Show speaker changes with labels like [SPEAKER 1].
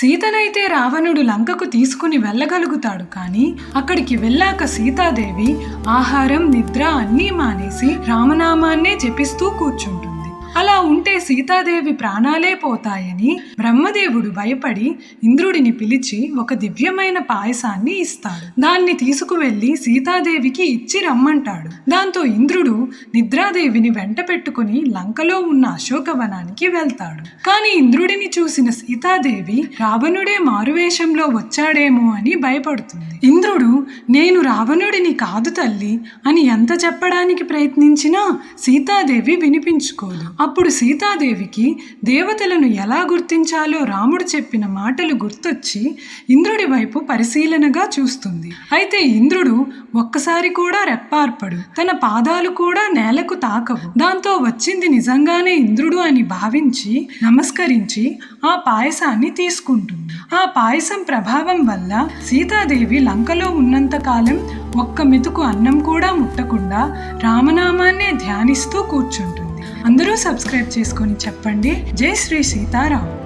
[SPEAKER 1] సీతనైతే రావణుడు లంకకు తీసుకుని వెళ్ళగలుగుతాడు కానీ అక్కడికి వెళ్ళాక సీతాదేవి ఆహారం నిద్ర అన్నీ మానేసి రామనామాన్నే జపిస్తూ కూర్చుంటుంది. అలా ఉంటే సీతాదేవి ప్రాణాలే పోతాయని బ్రహ్మదేవుడు భయపడి ఇంద్రుడిని పిలిచి ఒక దివ్యమైన పాయసాన్ని ఇస్తాడు. దాన్ని తీసుకువెళ్ళి సీతాదేవికి ఇచ్చి రమ్మంటాడు. దాంతో ఇంద్రుడు నిద్రాదేవిని వెంట పెట్టుకుని లంకలో ఉన్న అశోకవనానికి వెళ్తాడు. కానీ ఇంద్రుడిని చూసిన సీతాదేవి రావణుడే మారువేషంలో వచ్చాడేమో అని భయపడుతుంది. ఇంద్రుడు నేను రావణుడిని కాదు తల్లి అని ఎంత చెప్పడానికి ప్రయత్నించినా సీతాదేవి వినిపించుకోదు. అప్పుడు సీతాదేవికి దేవతలను ఎలా గుర్తించాలో రాముడు చెప్పిన మాటలు గుర్తొచ్చి ఇంద్రుడి వైపు పరిశీలనగా చూస్తుంది. అయితే ఇంద్రుడు ఒక్కసారి కూడా రెప్పార్పడు. తన పాదాలు కూడా నేలకు తాకవు. దాంతో వచ్చింది నిజంగానే ఇంద్రుడు అని భావించి నమస్కరించి ఆ పాయసాన్ని తీసుకుంటుంది. ఆ పాయసం ప్రభావం వల్ల సీతాదేవి లంకలో ఉన్నంతకాలం ఒక్క మెతుకు అన్నం కూడా ముట్టకుండా రామనామాన్నే ధ్యానిస్తూ కూర్చుంటుంది. అందరూ సబ్స్క్రైబ్ చేసుకొని చెప్పండి. జై శ్రీ సీతారాం.